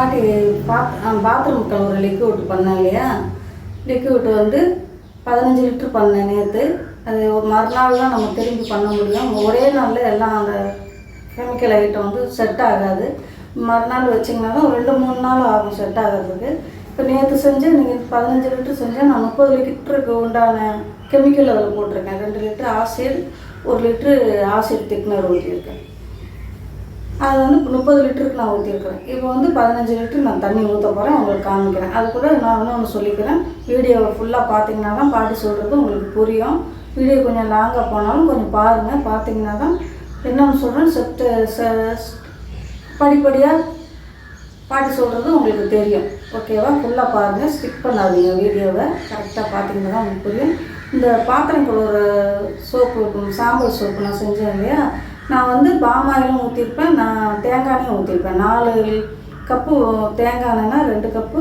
பாட்டி bath bathroom கழுவுற liquid பண்ணேன் இல்லையா? லிக்விட் வந்து பதினஞ்சு லிட்ரு பண்ணேன் நேற்று அது ஒரு மறுநாள் தான் நம்ம திரும்பி பண்ண முடியும். ஒரே நாளில் எல்லாம் அந்த கெமிக்கல் ஐட்டம் வந்து செட் ஆகாது. மறுநாள் வச்சிங்கன்னா தான் ரெண்டு மூணு நாள் ஆகும் செட் ஆகிறதுக்கு. இப்போ நேற்று செஞ்சேன் நீங்கள் பதினஞ்சு லிட்டர் செஞ்சேன் நான் முப்பது லிட்டருக்கு உண்டான கெமிக்கல் அதில் போட்டிருக்கேன். ரெண்டு லிட்டர் ஆசிட் ஒரு லிட்ரு ஆசிட் திக்னர் ஊற்றியிருக்கேன் அது வந்து முப்பது லிட்டருக்கு நான் ஊற்றிருக்கிறேன் இப்போ வந்து பதினஞ்சு லிட்டர் நான் தண்ணி ஊற்ற போகிறேன் உங்களுக்கு காமிக்கிறேன். அது கூட நான் ஒன்று சொல்லிக்கிறேன். வீடியோவை ஃபுல்லாக பார்த்தீங்கன்னா தான் பாட்டி சொல்கிறது உங்களுக்கு புரியும். வீடியோ கொஞ்சம் லாங்காக போனாலும் கொஞ்சம் பாருங்கள் பார்த்தீங்கன்னா தான் என்னென்னு சொல்கிறேன் செப்ட் படிப்படியாக பாட்டி சொல்கிறது உங்களுக்கு தெரியும். ஓகேவா ஃபுல்லாக பாருங்கள் ஸ்கிப் பண்ணாதீங்க வீடியோவை. கரெக்டாக பார்த்தீங்கன்னா தான் உங்களுக்கு புரியும். இந்த பாத்திரம் கழுவுற சோப்பு சாம்பல் சோப்பு நான் செஞ்சேன் இல்லையா? நான் வந்து பாமாயிலும் ஊற்றிருப்பேன் நான் தேங்காய் எண்ணெயும் ஊற்றிருப்பேன் நாலு கப்பு தேங்காய் எண்ணெய்னா ரெண்டு கப்பு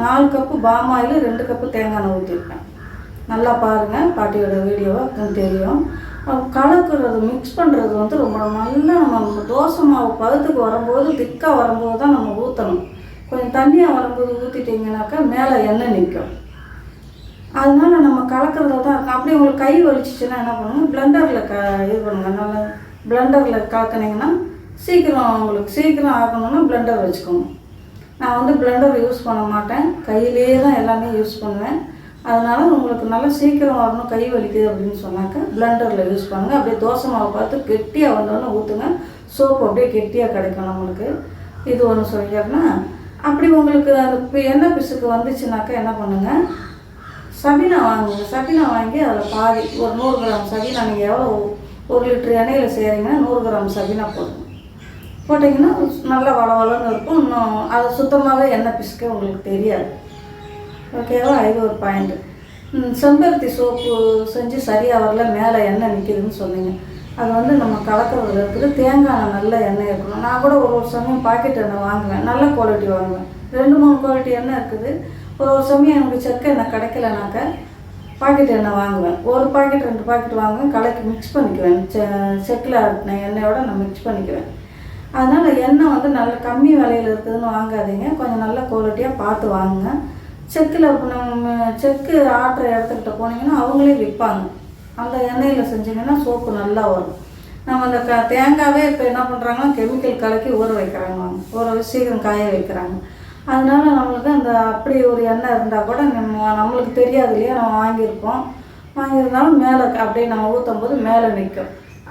நாலு கப்பு பாமாயில் ரெண்டு கப்பு தேங்காய் எண்ணெய் ஊற்றிருப்பேன் நல்லா பாருங்கள் பாட்டியோட வீடியோவை தெரியும். அஹ் கலக்குறது மிக்ஸ் பண்ணுறது வந்து ரொம்ப நல்லா நம்ம தோசை மாவு பதத்துக்கு வரும்போது திக்காக வரும்போது தான் நம்ம ஊற்றணும் கொஞ்சம் தண்ணியாக வரும்போது ஊற்றிட்டிங்கனாக்கா மேலே எண்ணெய் நிற்கும் அதனால நம்ம கலக்கிறத தான் இருக்கும் அப்படியே உங்களுக்கு கை வலிச்சிச்சுன்னா என்ன பண்ணுவோம் பிளெண்டரில் க இது பண்ணுங்க. நல்லா பிளெண்டரில் கலக்குனீங்கன்னா சீக்கிரம் உங்களுக்கு சீக்கிரம் ஆகணும்னா பிளெண்டர் வச்சுக்கோங்க. நான் வந்து பிளெண்டர் யூஸ் பண்ண மாட்டேன். கையிலேயே தான் எல்லாமே யூஸ் பண்ணுவேன். அதனால உங்களுக்கு நல்லா சீக்கிரம் வரணும் கை வலிக்குது அப்படின்னு சொன்னாக்கா பிளெண்டரில் யூஸ் பண்ணுங்கள் அப்படியே தோசை மாவு பார்த்து கெட்டியாக வந்தோடனே ஊற்றுங்க சோப்பு அப்படியே கெட்டியாக கிடைக்கும் நம்மளுக்கு. இது ஒன்று சொல்லிடுறேன்னா அப்படி உங்களுக்கு அந்த எண்ணெய் பிசுக்கு வந்துச்சுனாக்கா என்ன பண்ணுங்கள் சபீனா வாங்குங்க. சபீனா வாங்கி அதில் பாதி ஒரு நூறு கிராம் சபீனா நீங்கள் எவ்வளோ ஒரு லிட்டர் எண்ணெயில் செய்கிறீங்கன்னா நூறு கிராம் சபீனா போடுங்க போட்டிங்கன்னா நல்லா வளவளன்னு இருக்கும். இன்னும் அது சுத்தமாகவே எண்ணெய் பிசுக்க உங்களுக்கு தெரியாது. ஓகேவா? இது ஒரு பாயிண்ட்டு செம்பருத்தி சோப்பு செஞ்சு சரியாக வரல மேலே எண்ணெய் நிற்கிதுன்னு சொன்னீங்க. அது வந்து நம்ம கலக்கிறதுல இருக்குது. தேங்காய் எண்ணெய் நல்ல எண்ணெய் இருக்கணும். நான் கூட ஒரு ஒரு சமயம் பாக்கெட் எண்ணெய் வாங்குவேன். நல்ல குவாலிட்டி வாங்குவேன். ரெண்டு மூணு குவாலிட்டி எண்ணெய் இருக்குது. ஒரு ஒரு சமயம் எனக்கு செக்க என்ன கிடைக்கலனாக்கா பாக்கெட் எண்ணெய் வாங்குவேன். ஒரு பாக்கெட் ரெண்டு பாக்கெட் வாங்குவேன். கலக்கி மிக்ஸ் பண்ணிக்குவேன். செ செக்கில் ஆட்டின எண்ணெயோட நான் மிக்ஸ் பண்ணிக்குவேன். அதனால் எண்ணெய் வந்து நல்ல கம்மி விலையில் இருக்குதுன்னு வாங்காதீங்க. கொஞ்சம் நல்ல குவாலிட்டியாக பார்த்து வாங்குங்க. செக்கில் நம்ம செக்கு ஆட்டுற இடத்துக்கிட்ட போனீங்கன்னா அவங்களே விற்பாங்க. அந்த எண்ணெயில் செஞ்சீங்கன்னா சோப்பு நல்லா வரும். நம்ம அந்த க தேங்காவே இப்போ என்ன பண்ணுறாங்கன்னா கெமிக்கல் கலக்கி ஊற வைக்கிறாங்க. ஊற சீக்கிரம் காய வைக்கிறாங்க. அதனால நம்மளுக்கு அந்த அப்படி ஒரு எண்ணெய் இருந்தால் கூட நம்ம நம்மளுக்கு தெரியாது இல்லையா? நம்ம வாங்கியிருப்போம் வாங்கியிருந்தாலும் மேலே அப்படியே நம்ம ஊற்றும் போது மேலே நிற்கும்.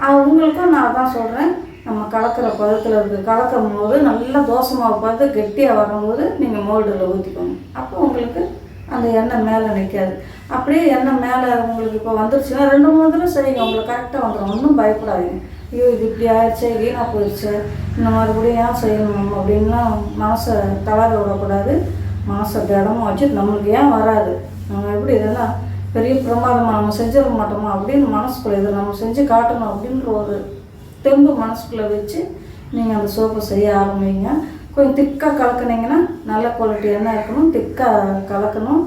அவங்களுக்கும் நான் தான் சொல்கிறேன் நம்ம கலக்கிற பதத்தில் இருக்குது கலக்கும் போது நல்லா தோசை மாவு பார்த்து கெட்டியாக வரும்போது நீங்கள் மோல்டில் ஊற்றிக்கோங்க அப்போ உங்களுக்கு அந்த எண்ணெய் மேலே நிற்காது. அப்படியே எண்ணெய் மேலே உங்களுக்கு இப்போ வந்துருச்சுன்னா ரெண்டு மூணு தடவை செய்யுங்க. உங்களுக்கு கரெக்டாக வந்துடும் ஒன்றும் பயப்படாதீங்க. ஐயோ இது இப்படி ஆயிடுச்சே வீணாக போயிடுச்சு இந்த மறுபடியும் ஏன் செய்யணும் அப்படின்லாம் மனசை தளர விடக்கூடாது. மனசை திடமாக வச்சு நம்மளுக்கு ஏன் வராது? நம்ம எப்படி இதெல்லாம் பெரிய பிரமாதமாக நம்ம செஞ்சிட மாட்டோமா அப்படின்னு மனசுக்குள்ள இதை நம்ம செஞ்சு காட்டணும் அப்படின்ற ஒரு தெம்பு மனசுக்குள்ளே வச்சு நீங்கள் அந்த சோப்பை செய்ய ஆரம்பிங்க. கொஞ்சம் திக்காக கலக்குனீங்கன்னா நல்ல குவாலிட்டி என்ன இருக்கணும் திக்காக கலக்கணும்.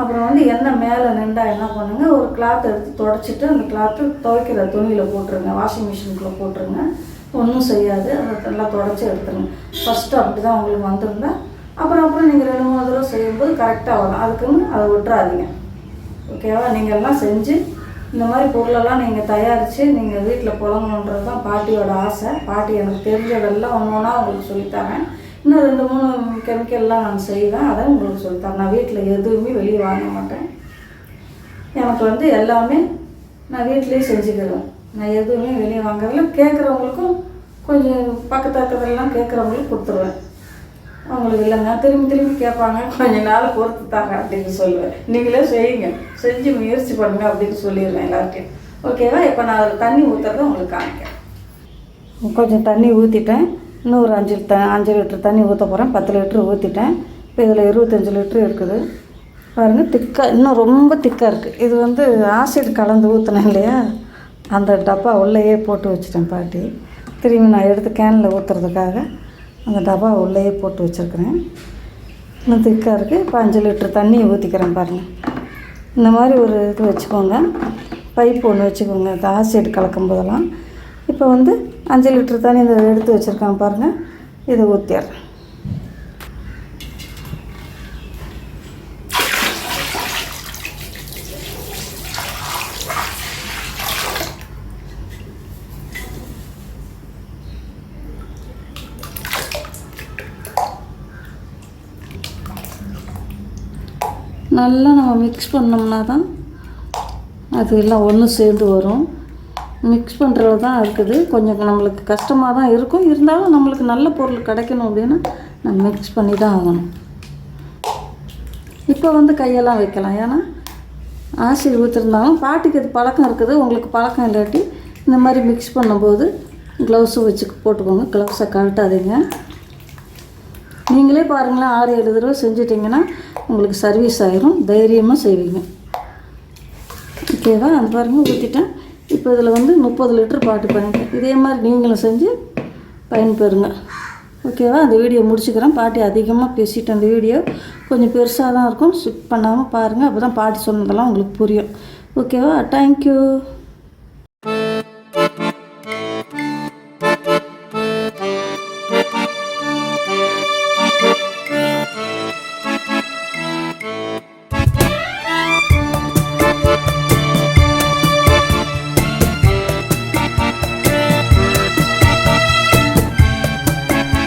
அப்புறம் வந்து எண்ணெய் மேலே நின்றா என்ன பண்ணுங்க? ஒரு கிளாத் எடுத்து தொடச்சிட்டு அந்த கிளாத்து துவைக்கிற துணியில் போட்டுருங்க. வாஷிங் மிஷினுக்குள்ளே போட்டுருங்க. ஒன்றும் செய்யாது. அதை நல்லா தொடச்சி எடுத்துருங்க. ஃபஸ்ட்டு அப்படி தான் உங்களுக்கு வந்திருந்தா. அப்புறம் அப்புறம் நீங்கள் ரெண்டு மூணு தடவை செய்யும்போது கரெக்டாக வரும். அதுக்குன்னு அதை விட்டுறாதீங்க. ஓகேவா நீங்கள் எல்லாம் செஞ்சு இந்த மாதிரி பொருளெல்லாம் நீங்கள் தயாரித்து நீங்கள் வீட்டில் புழங்கணுன்றது தான் பாட்டியோட ஆசை. பாட்டி எனக்கு தெரிஞ்சதெல்லாம் ஒன்று ஒன்றா உங்களுக்கு சொல்லித்தரேன் இன்னும் ரெண்டு மூணு கெமிக்கல்லாம் நான் செய்வேன். அதை உங்களுக்கு சொல்லித்தரேன். நான் வீட்டில் எதுவுமே வெளியே வாங்க மாட்டேன். எனக்கு வந்து எல்லாமே நான் வீட்டிலேயே செஞ்சுக்கிறேன். நான் எதுவுமே வெளியே வாங்குறதில்ல. கேட்குறவங்களுக்கும் கொஞ்சம் பக்கத்து பக்கத்துலலாம் கேட்குறவங்களுக்கு கொடுத்துருவேன். அவங்களுக்கு இல்லைங்க திரும்பி திரும்பி கேட்பாங்க. கொஞ்ச நாள் பொறுத்து தாங்க அப்படின்னு சொல்லுவேன். நீங்களே செய்யுங்க. செஞ்சு முயற்சி பண்ணுங்க அப்படின்னு சொல்லிடுவேன் எல்லார்ட்டையும் ஓகேவா இப்போ நான் அதில் தண்ணி ஊற்றுறத உங்களுக்கு காமிக்கிறேன். கொஞ்சம் தண்ணி ஊற்றிட்டேன் இன்னும் ஒரு அஞ்சு த அஞ்சு லிட்டர் தண்ணி ஊற்ற போகிறேன் பத்து லிட்ரு ஊற்றிட்டேன் இப்போ இதில் இருபத்தஞ்சி லிட்ரு இருக்குது. பாருங்கள் திக்காக இன்னும் ரொம்ப திக்காக இருக்குது இது வந்து ஆசிட் கலந்து ஊற்றினேன் இல்லையா? அந்த டப்பா உள்ளேயே போட்டு வச்சிட்டேன் பாட்டி. திரும்பி நான் எடுத்து கேனில் ஊற்றுறதுக்காக அந்த டப்பா உள்ளேயே போட்டு வச்சுருக்கிறேன். இன்னும் திக்காக இருக்குது இப்போ அஞ்சு லிட்டர் தண்ணியை ஊற்றிக்கிறேன் பாருங்கள் இந்த மாதிரி ஒரு இது வச்சுக்கோங்க. பைப் ஒன்று வச்சுக்கோங்க. இந்த ஆசிட் கலக்கும் போதெல்லாம் இப்போ வந்து அஞ்சு லிட்டர் தண்ணி இந்த எடுத்து வச்சுருக்காங்க பாருங்கள் இதை ஊற்றிடுறேன் நல்லா நம்ம மிக்ஸ் பண்ணோம்னா தான் அது எல்லாம் ஒன்று சேர்ந்து வரும். மிக்ஸ் பண்ணுறது தான் இருக்குது. கொஞ்சம் நம்மளுக்கு கஷ்டமாக தான் இருக்கும். இருந்தாலும் நம்மளுக்கு நல்ல பொருள் கிடைக்கணும் அப்படின்னா நம்ம மிக்ஸ் பண்ணி தான் ஆகணும். இப்போ வந்து கையெல்லாம் வைக்கலாம். ஏன்னா ஆசிரியர் ஊற்றிருந்தாலும் பாட்டிக்கு இது பழக்கம் இருக்குது. உங்களுக்கு பழக்கம் இல்லாட்டி இந்த மாதிரி மிக்ஸ் பண்ணும்போது க்ளவுஸு வச்சு போட்டுக்கோங்க. க்ளவுஸை கழட்டாதீங்க. நீங்களே பாருங்களேன் ஆறு ஏழு தடவை செஞ்சிட்டிங்கன்னா உங்களுக்கு சர்வீஸ் ஆயிரும். தைரியமாக செய்வீங்க. ஓகேவா அது பாருங்கள் ஊற்றிட்டேன் இப்போ இதில் வந்து முப்பது லிட்டர் பாட்டு பண்ணிட்டேன். இதே மாதிரி நீங்களும் செஞ்சு பயன்பெறுங்க. ஓகேவா? அந்த வீடியோ முடிச்சுக்கிறேன். பாட்டி அதிகமாக பேசிட்டு அந்த வீடியோ கொஞ்சம் பெருசாக தான் இருக்கும். ஸ்கிப் பண்ணாமல் பாருங்கள் அப்போ தான் பாட்டி சொன்னதெல்லாம் உங்களுக்கு புரியும். ஓகேவா? தேங்க்யூ